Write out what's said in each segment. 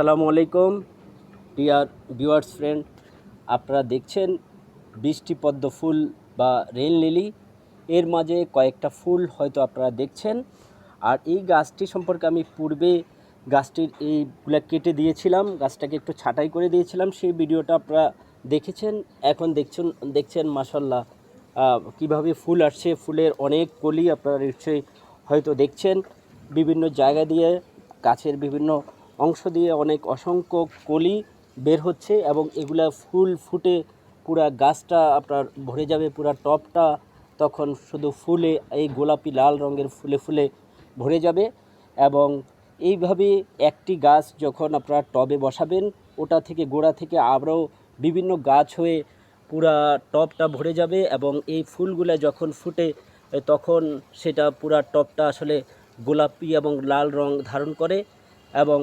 আসসালামু আলাইকুম dear viewers friend আপনারা দেখছেন বৃষ্টি পদ্ম ফুল বা রেল লিলি। এর মাঝে কয়েকটা ফুল হয়তো আপনারা দেখছেন। আর এই গাছটি সম্পর্কে আমি পূর্বে গাছটির এইগুলা কেটে দিয়েছিলাম, গাছটাকে একটু ছাঁটাই করে দিয়েছিলাম। সেই ভিডিওটা আপনারা দেখেছেন, এখন দেখছেন দেখছেন মাসাল্লাহ কীভাবে ফুল আসছে। ফুলের অনেক কলি আপনারা নিশ্চয়ই হয়তো দেখছেন। বিভিন্ন জায়গা দিয়ে, গাছের বিভিন্ন অংশ দিয়ে অনেক অসংখ্য কলি বের হচ্ছে এবং এগুলা ফুল ফুটে পুরা গাছটা আপনার ভরে যাবে, পুরা টপটা তখন শুধু ফুলে, এই গোলাপি লাল রঙের ফুলে ফুলে ভরে যাবে এবং এইভাবে একটি গাছ যখন আপনারা টবে বসাবেন, ওটা থেকে গোড়া থেকে আবারও বিভিন্ন গাছ হয়ে পুরা টবটা ভরে যাবে এবং এই ফুলগুলো যখন ফুটে তখন সেটা পুরা টবটা আসলে গোলাপি এবং লাল রং ধারণ করে এবং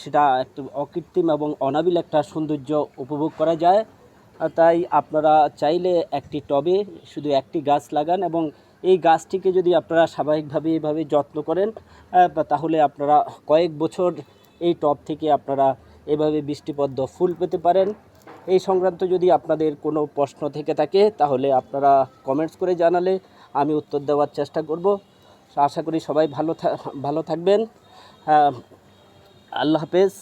সেটা একটু অকৃত্রিম এবং অনাবিল একটা সৌন্দর্য উপভোগ করা যায়। তাই আপনারা চাইলে একটি টবে শুধু একটি গাছ লাগান এবং এই গাছটিকে যদি আপনারা স্বাভাবিকভাবে এভাবে যত্ন করেন তাহলে আপনারা কয়েক বছর এই টব থেকে আপনারা এভাবে বৃষ্টিপদ্ম ফুল পেতে পারেন। এই সংক্রান্ত যদি আপনাদের কোনো প্রশ্ন থেকে থাকে, তাহলে আপনারা কমেন্টস করে জানালে আমি উত্তর দেওয়ার চেষ্টা করব। আশা করি সবাই ভালো ভালো থাকবেন। আল্লাহ হাফেজ।